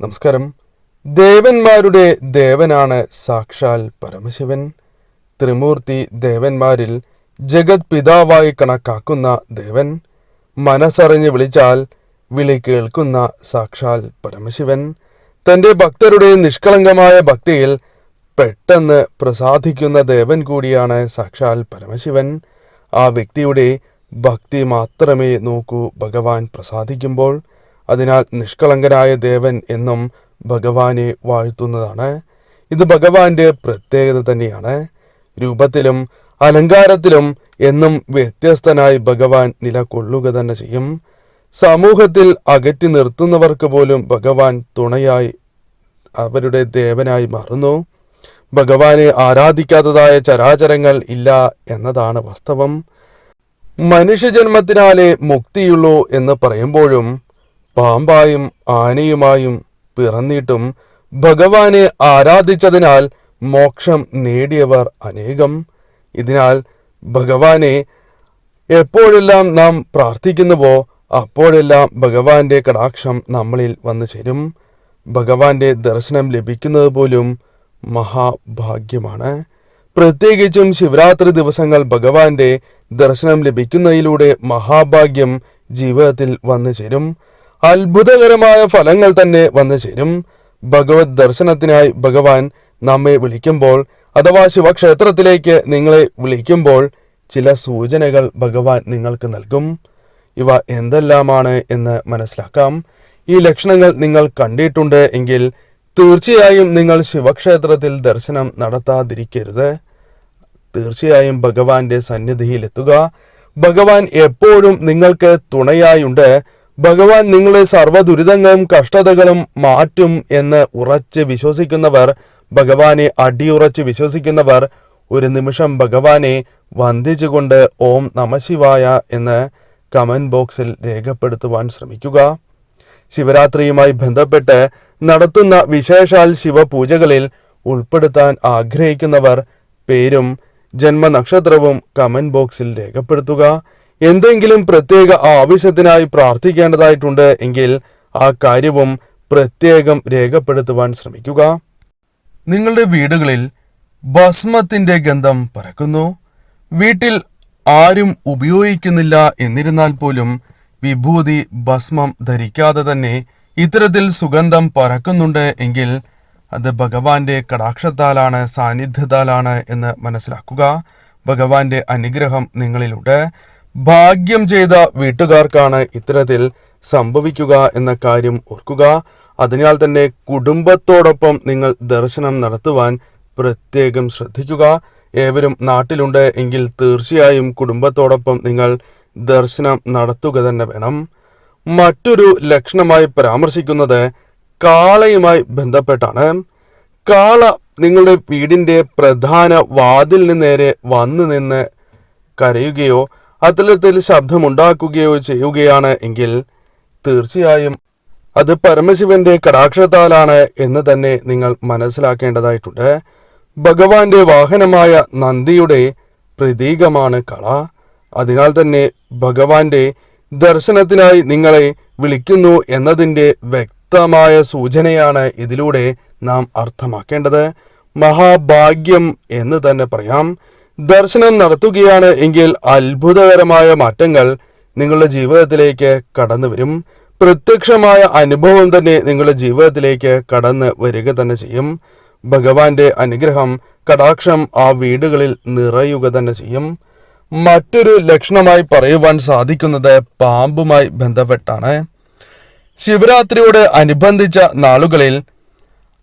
നമസ്കാരം. ദേവന്മാരുടെ ദേവനാണ് സാക്ഷാൽ പരമശിവൻ. ത്രിമൂർത്തി ദേവന്മാരിൽ ജഗത് പിതാവായി കണക്കാക്കുന്ന ദേവൻ. മനസ്സറിഞ്ഞ് വിളിച്ചാൽ വിളി കേൾക്കുന്ന സാക്ഷാൽ പരമശിവൻ. തന്റെ ഭക്തരുടെ നിഷ്കളങ്കമായ ഭക്തിയിൽ പെട്ടെന്ന് പ്രസാദിക്കുന്ന ദേവൻ കൂടിയാണ് സാക്ഷാൽ പരമശിവൻ. ആ വ്യക്തിയുടെ ഭക്തി മാത്രമേ നോക്കൂ ഭഗവാൻ പ്രസാദിക്കുമ്പോൾ. അതിനാൽ നിഷ്കളങ്കരായ ദേവൻ എന്നും ഭഗവാനെ വാഴ്ത്തുന്നതാണ്. ഇത് ഭഗവാന്റെ പ്രത്യേകത തന്നെയാണ്. രൂപത്തിലും അലങ്കാരത്തിലും എന്നും വ്യത്യസ്തനായി ഭഗവാൻ നിലകൊള്ളുക തന്നെ ചെയ്യും. സമൂഹത്തിൽ അകറ്റി നിർത്തുന്നവർക്ക് പോലും ഭഗവാൻ തുണയായി അവരുടെ ദേവനായി മാറുന്നു. ഭഗവാനെ ആരാധിക്കാത്തതായ ചരാചരങ്ങൾ ഇല്ല എന്നതാണ് വാസ്തവം. മനുഷ്യജന്മത്തിനാലേ മുക്തിയുള്ളൂ എന്ന് പറയുമ്പോഴും പാമ്പായും ആനയുമായും പിറന്നിട്ടും ഭഗവാനെ ആരാധിച്ചതിനാൽ മോക്ഷം നേടിയവർ അനേകം. ഇതിനാൽ ഭഗവാനെ എപ്പോഴെല്ലാം നാം പ്രാർത്ഥിക്കുന്നുവോ അപ്പോഴെല്ലാം ഭഗവാന്റെ കടാക്ഷം നമ്മളിൽ വന്നു ചേരും. ഭഗവാന്റെ ദർശനം ലഭിക്കുന്നത് പോലും മഹാഭാഗ്യമാണ്. പ്രത്യേകിച്ചും ശിവരാത്രി ദിവസങ്ങൾ ഭഗവാന്റെ ദർശനം ലഭിക്കുന്നതിലൂടെ മഹാഭാഗ്യം ജീവിതത്തിൽ വന്നു ചേരും. അത്ഭുതകരമായ ഫലങ്ങൾ തന്നെ വന്നു ചേരും. ഭഗവത് ദർശനത്തിനായി ഭഗവാൻ നമ്മെ വിളിക്കുമ്പോൾ അഥവാ ശിവക്ഷേത്രത്തിലേക്ക് നിങ്ങളെ വിളിക്കുമ്പോൾ ചില സൂചനകൾ ഭഗവാൻ നിങ്ങൾക്ക് നൽകും. ഇവ എന്തെല്ലാമാണ് എന്ന് മനസ്സിലാക്കാം. ഈ ലക്ഷണങ്ങൾ നിങ്ങൾ കണ്ടിട്ടുണ്ട് എങ്കിൽ തീർച്ചയായും നിങ്ങൾ ശിവക്ഷേത്രത്തിൽ ദർശനം നടത്താതിരിക്കരുത്. തീർച്ചയായും ഭഗവാന്റെ സന്നിധിയിലെത്തുക ഭഗവാൻ എപ്പോഴും നിങ്ങൾക്ക് തുണയായുണ്ട്. ഭഗവാൻ നിങ്ങളെ സർവ ദുരിതങ്ങളും കഷ്ടതകളും മാറ്റും എന്ന് ഉറച്ച് വിശ്വസിക്കുന്നവർ ഭഗവാനെ അടിയുറച്ച് വിശ്വസിക്കുന്നവർ ഒരു നിമിഷം ഭഗവാനെ വന്ദിച്ചുകൊണ്ട് ഓം നമശിവായ എന്ന് കമന്റ് ബോക്സിൽ രേഖപ്പെടുത്തുവാൻ ശ്രമിക്കുക. ശിവരാത്രിയുമായി ബന്ധപ്പെട്ട് നടത്തുന്ന വിശേഷാൽ ശിവപൂജകളിൽ ഉൾപ്പെടുത്താൻ ആഗ്രഹിക്കുന്നവർ പേരും ജന്മനക്ഷത്രവും കമന്റ് ബോക്സിൽ രേഖപ്പെടുത്തുക. എന്തെങ്കിലും പ്രത്യേക ആവശ്യത്തിനായി പ്രാർത്ഥിക്കേണ്ടതായിട്ടുണ്ട് എങ്കിൽ ആ കാര്യവും പ്രത്യേകം രേഖപ്പെടുത്തുവാൻ ശ്രമിക്കുക. നിങ്ങളുടെ വീടുകളിൽ ഭസ്മത്തിന്റെ ഗന്ധം പരക്കുന്നു വീട്ടിൽ ആരും ഉപയോഗിക്കുന്നില്ല എന്നിരുന്നാൽ പോലും വിഭൂതി ഭസ്മം ധരിക്കാതെ തന്നെ ഇത്തരത്തിൽ സുഗന്ധം പരക്കുന്നുണ്ട് എങ്കിൽ അത് ഭഗവാന്റെ കടാക്ഷത്താലാണ് സാന്നിധ്യത്താലാണ് എന്ന് മനസ്സിലാക്കുക. ഭഗവാന്റെ അനുഗ്രഹം നിങ്ങളിലുണ്ട്. ഭാഗ്യം ചെയ്ത വീട്ടുകാർക്കാണ് ഇത്തരത്തിൽ സംഭവിക്കുക എന്ന കാര്യം ഓർക്കുക. അതിനാൽ തന്നെ കുടുംബത്തോടൊപ്പം നിങ്ങൾ ദർശനം നടത്തുവാൻ പ്രത്യേകം ശ്രദ്ധിക്കുക. ഏവരും നാട്ടിലുണ്ട് എങ്കിൽ തീർച്ചയായും കുടുംബത്തോടൊപ്പം നിങ്ങൾ ദർശനം നടത്തുക തന്നെ വേണം. മറ്റൊരു ലക്ഷണമായി പരാമർശിക്കുന്നത് കാളയുമായി ബന്ധപ്പെട്ടാണ്. കാള നിങ്ങളുടെ വീടിന്റെ പ്രധാന വാതിലിന് നേരെ വന്നു നിന്ന് കരയുകയോ അത്തരത്തിൽ ശബ്ദമുണ്ടാക്കുകയോ ചെയ്യുകയാണ് എങ്കിൽ തീർച്ചയായും അത് പരമശിവന്റെ കടാക്ഷത്താലാണ് എന്ന് തന്നെ നിങ്ങൾ മനസ്സിലാക്കേണ്ടതായിട്ടുണ്ട്. ഭഗവാന്റെ വാഹനമായ നന്ദിയുടെ പ്രതീകമാണ് കള. അതിനാൽ തന്നെ ഭഗവാന്റെ ദർശനത്തിനായി നിങ്ങളെ വിളിക്കുന്നു എന്നതിന്റെ വ്യക്തമായ സൂചനയാണ് ഇതിലൂടെ നാം അർത്ഥമാക്കേണ്ടത്. മഹാഭാഗ്യം എന്ന് തന്നെ പറയാം. ദർശനം നടത്തുകയാണ് എങ്കിൽ അത്ഭുതകരമായ മാറ്റങ്ങൾ നിങ്ങളുടെ ജീവിതത്തിലേക്ക് കടന്നു വരും. പ്രത്യക്ഷമായ അനുഭവം തന്നെ നിങ്ങളുടെ ജീവിതത്തിലേക്ക് കടന്ന് വരിക തന്നെ ചെയ്യും. ഭഗവാന്റെ അനുഗ്രഹം കടാക്ഷം ആ വീടുകളിൽ നിറയുക തന്നെ ചെയ്യും. മറ്റൊരു ലക്ഷണമായി പറയുവാൻ സാധിക്കുന്നത് പാമ്പുമായി ബന്ധപ്പെട്ടാണ്. ശിവരാത്രിയോട് അനുബന്ധിച്ച നാളുകളിൽ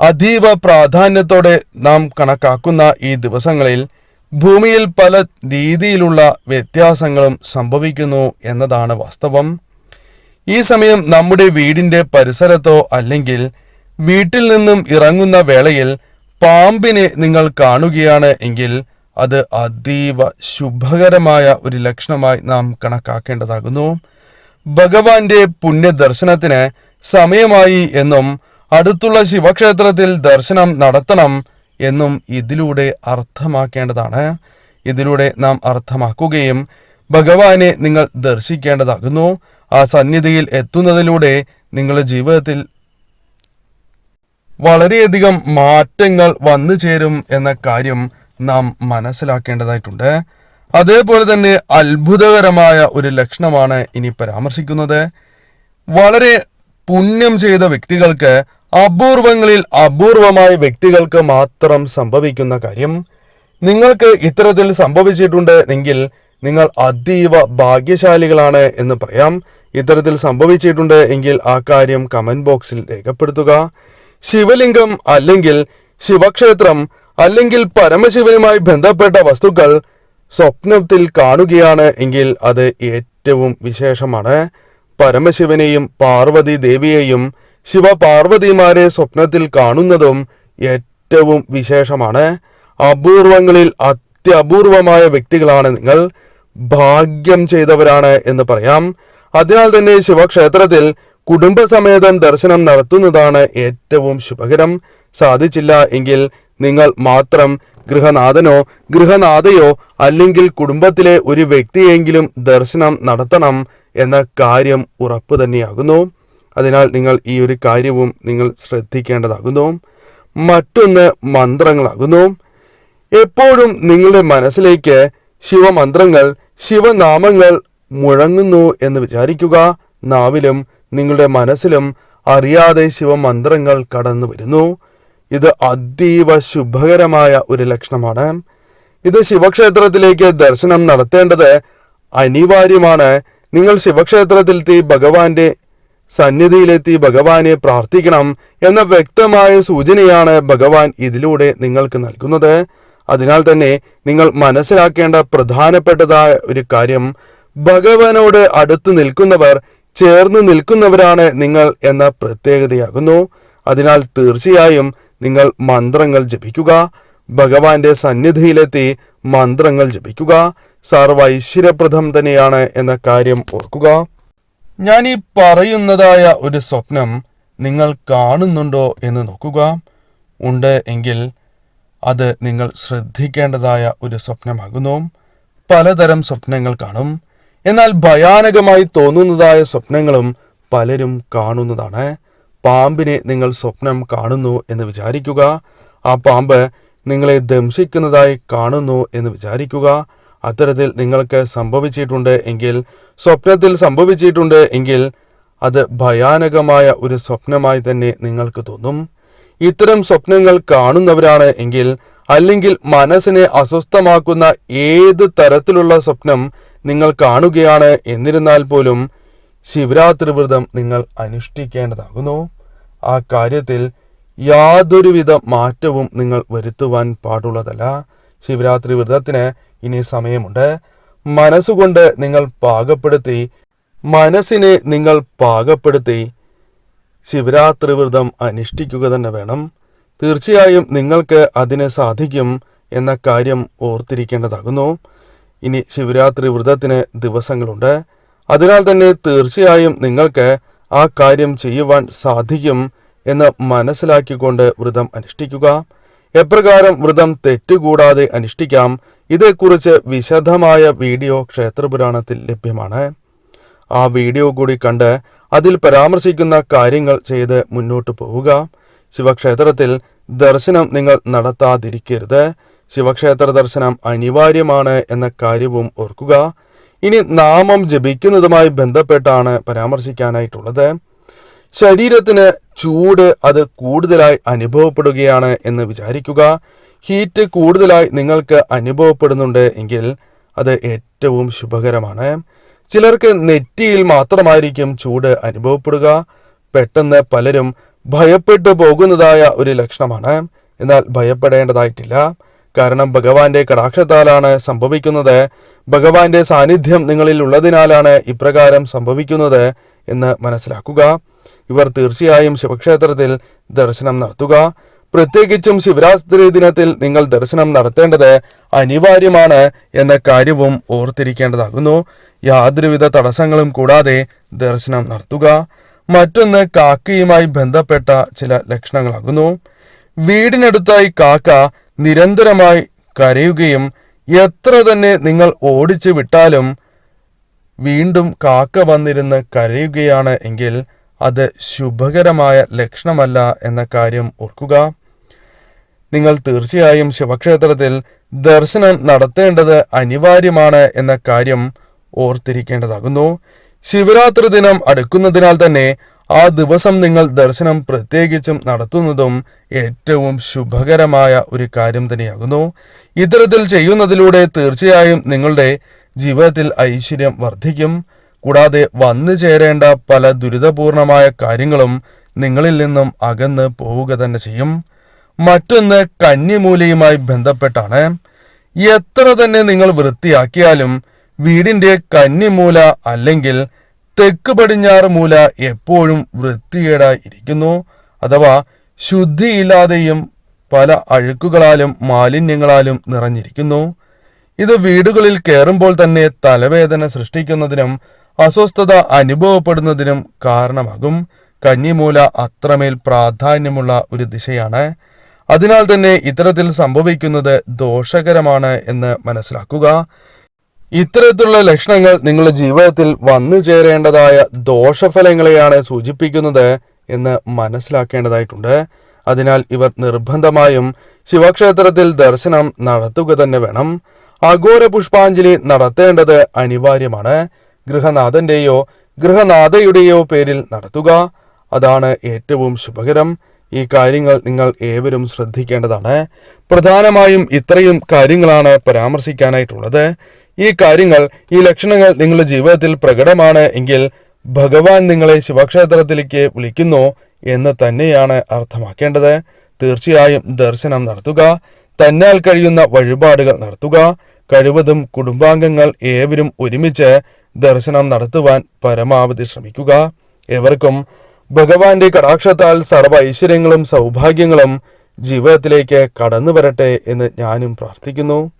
അതീവ പ്രാധാന്യത്തോടെ നാം കണക്കാക്കുന്ന ഈ ദിവസങ്ങളിൽ ഭൂമിയിൽ പല രീതിയിലുള്ള വ്യത്യാസങ്ങളും സംഭവിക്കുന്നു എന്നതാണ് വാസ്തവം. ഈ സമയം നമ്മുടെ വീടിന്റെ പരിസരത്തോ അല്ലെങ്കിൽ വീട്ടിൽ നിന്നും ഇറങ്ങുന്ന വേളയിൽ പാമ്പിനെ നിങ്ങൾ കാണുകയാണ് എങ്കിൽ അത് അതീവ ശുഭകരമായ ഒരു ലക്ഷണമായി നാം കണക്കാക്കേണ്ടതാകുന്നു. ഭഗവാന്റെ പുണ്യദർശനത്തിന് സമയമായി എന്നും അടുത്തുള്ള ശിവക്ഷേത്രത്തിൽ ദർശനം നടത്തണം എന്നും ഇതിലൂടെ അർത്ഥമാക്കേണ്ടതാണ്. ഇതിലൂടെ നാം അർത്ഥമാക്കുകയും ഭഗവാനെ നിങ്ങൾ ദർശിക്കേണ്ടതാകുന്നു. ആ സന്നിധിയിൽ എത്തുന്നതിലൂടെ നിങ്ങളുടെ ജീവിതത്തിൽ വളരെയധികം മാറ്റങ്ങൾ വന്നു ചേരും എന്ന കാര്യം നാം മനസ്സിലാക്കേണ്ടതായിട്ടുണ്ട്. അതേപോലെ തന്നെ അത്ഭുതകരമായ ഒരു ലക്ഷണമാണ് ഇനി പരാമർശിക്കുന്നത്. വളരെ പുണ്യം ചെയ്ത വ്യക്തികൾക്ക് അപൂർവങ്ങളിൽ അപൂർവമായ വ്യക്തികൾക്ക് മാത്രം സംഭവിക്കുന്ന കാര്യം നിങ്ങൾക്ക് ഇത്തരത്തിൽ സംഭവിച്ചിട്ടുണ്ട് എങ്കിൽ നിങ്ങൾ അതീവ ഭാഗ്യശാലികളാണ് എന്ന് പറയാം. ഇത്തരത്തിൽ സംഭവിച്ചിട്ടുണ്ട് എങ്കിൽ ആ കാര്യം കമന്റ് ബോക്സിൽ രേഖപ്പെടുത്തുക. ശിവലിംഗം അല്ലെങ്കിൽ ശിവക്ഷേത്രം അല്ലെങ്കിൽ പരമശിവനുമായി ബന്ധപ്പെട്ട വസ്തുക്കൾ സ്വപ്നത്തിൽ കാണുകയാണ് എങ്കിൽ അത് ഏറ്റവും വിശേഷമാണ്. പരമശിവനെയും പാർവതി ദേവിയെയും ശിവപാർവതിമാരെ സ്വപ്നത്തിൽ കാണുന്നതും ഏറ്റവും വിശേഷമാണ്. അപൂർവങ്ങളിൽ അത്യപൂർവമായ വ്യക്തികളാണ് നിങ്ങൾ. ഭാഗ്യം ചെയ്തവരാണ് എന്ന് പറയാം. അതിനാൽ തന്നെ ശിവക്ഷേത്രത്തിൽ കുടുംബസമേതം ദർശനം നടത്തുന്നതാണ് ഏറ്റവും ശുഭകരം. സാധിച്ചില്ല എങ്കിൽ നിങ്ങൾ മാത്രം ഗൃഹനാഥനോ ഗൃഹനാഥയോ അല്ലെങ്കിൽ കുടുംബത്തിലെ ഒരു വ്യക്തിയെങ്കിലും ദർശനം നടത്തണം എന്ന കാര്യം ഉറപ്പു തന്നെയാകുന്നു അതിനാൽ നിങ്ങൾ ഈ ഒരു കാര്യവും നിങ്ങൾ ശ്രദ്ധിക്കേണ്ടതാകുന്നു. മറ്റൊന്ന് മന്ത്രങ്ങളാകുന്നു. എപ്പോഴും നിങ്ങളുടെ മനസ്സിലേക്ക് ശിവമന്ത്രങ്ങൾ ശിവനാമങ്ങൾ മുഴങ്ങുന്നു എന്ന് വിചാരിക്കുക. നാവിലും നിങ്ങളുടെ മനസ്സിലും അറിയാതെ ശിവമന്ത്രങ്ങൾ കടന്നു വരുന്നു. ഇത് അതീവ ശുഭകരമായ ഒരു ലക്ഷണമാണ്. ഇത് ശിവക്ഷേത്രത്തിലേക്ക് ദർശനം നടത്തേണ്ടത് അനിവാര്യമാണ്. നിങ്ങൾ ശിവക്ഷേത്രത്തിലെത്തി ഭഗവാന്റെ സന്നിധിയിലെത്തി ഭഗവാനെ പ്രാർത്ഥിക്കണം എന്ന വ്യക്തമായ സൂചനയാണ് ഭഗവാൻ ഇതിലൂടെ നിങ്ങൾക്ക് നൽകുന്നത്. അതിനാൽ തന്നെ നിങ്ങൾ മനസ്സിലാക്കേണ്ട പ്രധാനപ്പെട്ടതായ ഒരു കാര്യം ഭഗവാനോട് അടുത്ത് നിൽക്കുന്നവർ ചേർന്ന് നിൽക്കുന്നവരാണ് നിങ്ങൾ എന്ന പ്രത്യേകതയാകുന്നു. അതിനാൽ തീർച്ചയായും നിങ്ങൾ മന്ത്രങ്ങൾ ജപിക്കുക ഭഗവാന്റെ സന്നിധിയിലെത്തി മന്ത്രങ്ങൾ ജപിക്കുക സർവൈശ്വര്യപ്രദം തന്നെയാണ് എന്ന കാര്യം ഓർക്കുക. ഞാൻ ഈ പറയുന്നതായ ഒരു സ്വപ്നം നിങ്ങൾ കാണുന്നുണ്ടോ എന്ന് നോക്കുക. ഉണ്ട് എങ്കിൽ അത് നിങ്ങൾ ശ്രദ്ധിക്കേണ്ടതായ ഒരു സ്വപ്നമാകുന്നു. പലതരം സ്വപ്നങ്ങൾ കാണും. എന്നാൽ ഭയാനകമായി തോന്നുന്നതായ സ്വപ്നങ്ങളും പലരും കാണുന്നതാണ്. പാമ്പിനെ നിങ്ങൾ സ്വപ്നം കാണുന്നു എന്ന് വിചാരിക്കുക. ആ പാമ്പ് നിങ്ങളെ ദംശിക്കുന്നതായി കാണുന്നു എന്ന് വിചാരിക്കുക. അത്തരത്തിൽ നിങ്ങൾക്ക് സംഭവിച്ചിട്ടുണ്ട് എങ്കിൽ സ്വപ്നത്തിൽ സംഭവിച്ചിട്ടുണ്ട് എങ്കിൽ അത് ഭയാനകമായ ഒരു സ്വപ്നമായി തന്നെ നിങ്ങൾക്ക് തോന്നും. ഇത്തരം സ്വപ്നങ്ങൾ കാണുന്നവരാണ് എങ്കിൽ അല്ലെങ്കിൽ മനസ്സിനെ അസ്വസ്ഥമാക്കുന്ന ഏത് തരത്തിലുള്ള സ്വപ്നം നിങ്ങൾ കാണുകയാണ് എന്നിരുന്നാൽ പോലും ശിവരാത്രി വ്രതം നിങ്ങൾ അനുഷ്ഠിക്കേണ്ടതാകുന്നു. ആ കാര്യത്തിൽ യാതൊരുവിധ മാറ്റവും നിങ്ങൾ വരുത്തുവാൻ പാടുള്ളതല്ല. ശിവരാത്രി വ്രതത്തിന് ഇനി സമയമുണ്ട്. മനസ്സുകൊണ്ട് നിങ്ങൾ പാകപ്പെടുത്തി മനസ്സിനെ നിങ്ങൾ പാകപ്പെടുത്തി ശിവരാത്രി വ്രതം അനുഷ്ഠിക്കുക തന്നെ വേണം. തീർച്ചയായും നിങ്ങൾക്ക് അതിന് സാധിക്കും എന്ന കാര്യം ഓർത്തിരിക്കേണ്ടതാകുന്നു. ഇനി ശിവരാത്രി വ്രതത്തിന് ദിവസങ്ങളുണ്ട്. അതിനാൽ തന്നെ തീർച്ചയായും നിങ്ങൾക്ക് ആ കാര്യം ചെയ്യുവാൻ സാധിക്കും എന്ന് മനസ്സിലാക്കിക്കൊണ്ട് വ്രതം അനുഷ്ഠിക്കുക. എപ്രകാരം വ്രതം തെറ്റുകൂടാതെ അനുഷ്ഠിക്കാം? ഇതേക്കുറിച്ച് വിശദമായ വീഡിയോ ക്ഷേത്രപുരാണത്തിൽ ലഭ്യമാണ്. ആ വീഡിയോ കൂടി കണ്ട് അതിൽ പരാമർശിക്കുന്ന കാര്യങ്ങൾ ചെയ്ത് മുന്നോട്ട് പോവുക. ശിവക്ഷേത്രത്തിൽ ദർശനം നിങ്ങൾ നടത്താതിരിക്കരുത്. ശിവക്ഷേത്ര ദർശനം അനിവാര്യമാണ് എന്ന കാര്യവും ഓർക്കുക. ഇനി നാമം ജപിക്കുന്നതുമായി ബന്ധപ്പെട്ടാണ് പരാമർശിക്കാനായിട്ടുള്ളത്. ശരീരത്തിന് ചൂട് അത് കൂടുതലായി അനുഭവപ്പെടുകയാണ് എന്ന് വിചാരിക്കുക. ഹീറ്റ് കൂടുതലായി നിങ്ങൾക്ക് അനുഭവപ്പെടുന്നുണ്ട് എങ്കിൽ അത് ഏറ്റവും ശുഭകരമാണ്. ചിലർക്ക് നെറ്റിയിൽ മാത്രമായിരിക്കും ചൂട് അനുഭവപ്പെടുക. പെട്ടെന്ന് പലരും ഭയപ്പെട്ടു പോകുന്നതായ ഒരു ലക്ഷണമാണ്. എന്നാൽ ഭയപ്പെടേണ്ടതായിട്ടില്ല. കാരണം ഭഗവാന്റെ കടാക്ഷത്താലാണ് സംഭവിക്കുന്നത്. ഭഗവാന്റെ സാന്നിധ്യം നിങ്ങളിൽ ഉള്ളതിനാലാണ് ഇപ്രകാരം സംഭവിക്കുന്നത് എന്ന് മനസ്സിലാക്കുക. ഇവർ തീർച്ചയായും ശിവക്ഷേത്രത്തിൽ ദർശനം നടത്തുക. പ്രത്യേകിച്ചും ശിവരാത്രി ദിനത്തിൽ നിങ്ങൾ ദർശനം നടത്തേണ്ടത് അനിവാര്യമാണ് എന്ന കാര്യവും ഓർത്തിരിക്കേണ്ടതാകുന്നു. യാതൊരുവിധ തടസ്സങ്ങളും കൂടാതെ ദർശനം നടത്തുക. മറ്റൊന്ന് കാക്കയുമായി ബന്ധപ്പെട്ട ചില ലക്ഷണങ്ങളാകുന്നു. വീടിനടുത്തായി കാക്ക നിരന്തരമായി കരയുകയും എത്ര തന്നെ നിങ്ങൾ ഓടിച്ചു വിട്ടാലും വീണ്ടും കാക്ക വന്നിരുന്ന് കരയുകയാണ് എങ്കിൽ അത് ശുഭകരമായ ലക്ഷണമല്ല എന്ന കാര്യം ഓർക്കുക. നിങ്ങൾ തീർച്ചയായും ശിവക്ഷേത്രത്തിൽ ദർശനം നടത്തേണ്ടത് അനിവാര്യമാണ് എന്ന കാര്യം ഓർത്തിരിക്കേണ്ടതാകുന്നു. ശിവരാത്രി ദിനം അടുക്കുന്നതിനാൽ തന്നെ ആ ദിവസം നിങ്ങൾ ദർശനം പ്രത്യേകിച്ചും നടത്തുന്നതും ഏറ്റവും ശുഭകരമായ ഒരു കാര്യം തന്നെയാകുന്നു. ഇത്തരത്തിൽ ചെയ്യുന്നതിലൂടെ തീർച്ചയായും നിങ്ങളുടെ ജീവിതത്തിൽ ഐശ്വര്യം വർദ്ധിക്കും. കൂടാതെ വന്നു ചേരേണ്ട പല ദുരിതപൂർണമായ കാര്യങ്ങളും നിങ്ങളിൽ നിന്നും അകന്ന് പോവുക തന്നെ ചെയ്യും. മറ്റൊന്ന് കന്നിമൂലയുമായി ബന്ധപ്പെട്ടാണ്. എത്ര തന്നെ നിങ്ങൾ വൃത്തിയാക്കിയാലും വീടിന്റെ കന്നിമൂല അല്ലെങ്കിൽ തെക്ക് പടിഞ്ഞാറ് മൂല എപ്പോഴും വൃത്തികേടായി ഇരിക്കുന്നു. അഥവാ ശുദ്ധിയില്ലാതെയും പല അഴുക്കുകളാലും മാലിന്യങ്ങളാലും നിറഞ്ഞിരിക്കുന്നു. ഇത് വീടുകളിൽ കയറുമ്പോൾ തന്നെ തലവേദന സൃഷ്ടിക്കുന്നതിനും അസ്വസ്ഥത അനുഭവപ്പെടുന്നതിനും കാരണമാകും. കന്നിമൂല അത്രമേൽ പ്രാധാന്യമുള്ള ഒരു ദിശയാണ്. അതിനാൽ തന്നെ ഇത്തരത്തിൽ സംഭവിക്കുന്നത് ദോഷകരമാണ് എന്ന് മനസ്സിലാക്കുക. ഇത്തരത്തിലുള്ള ലക്ഷണങ്ങൾ നിങ്ങളുടെ ജീവിതത്തിൽ വന്നു ചേരേണ്ടതായ ദോഷഫലങ്ങളെയാണ് സൂചിപ്പിക്കുന്നത് എന്ന് മനസ്സിലാക്കേണ്ടതായിട്ടുണ്ട്. അതിനാൽ ഇവർ നിർബന്ധമായും ശിവക്ഷേത്രത്തിൽ ദർശനം നടത്തുക തന്നെ വേണം. അഘോര പുഷ്പാഞ്ജലി നടത്തേണ്ടത് അനിവാര്യമാണ്. ഗൃഹനാഥന്റെയോ ഗൃഹനാഥയുടെയോ പേരിൽ നടത്തുക. അതാണ് ഏറ്റവും ശുഭകരം. ഈ കാര്യങ്ങൾ നിങ്ങൾ ഏവരും ശ്രദ്ധിക്കേണ്ടതാണ്. പ്രധാനമായും ഇത്രയും കാര്യങ്ങളാണ് പരാമർശിക്കാനായിട്ടുള്ളത്. ഈ കാര്യങ്ങൾ ഈ ലക്ഷണങ്ങൾ നിങ്ങളുടെ ജീവിതത്തിൽ പ്രകടമാണ് എങ്കിൽ ഭഗവാൻ നിങ്ങളെ ശിവക്ഷേത്രത്തിലേക്ക് വിളിക്കുന്നു എന്ന് തന്നെയാണ് അർത്ഥമാക്കേണ്ടത്. തീർച്ചയായും ദർശനം നടത്തുക. തന്നാൽ കഴിയുന്ന വഴിപാടുകൾ നടത്തുക. കഴിവതും കുടുംബാംഗങ്ങൾ ഏവരും ഒരുമിച്ച് ദർശനം നടത്തുവാൻ പരമാവധി ശ്രമിക്കുക. എവർക്കും ഭഗവാന്റെ കടാക്ഷത്താൽ സർവ ഐശ്വര്യങ്ങളും സൗഭാഗ്യങ്ങളും ജീവിതത്തിലേക്ക് കടന്നു വരട്ടെ എന്ന് ഞാനും പ്രാർത്ഥിക്കുന്നു.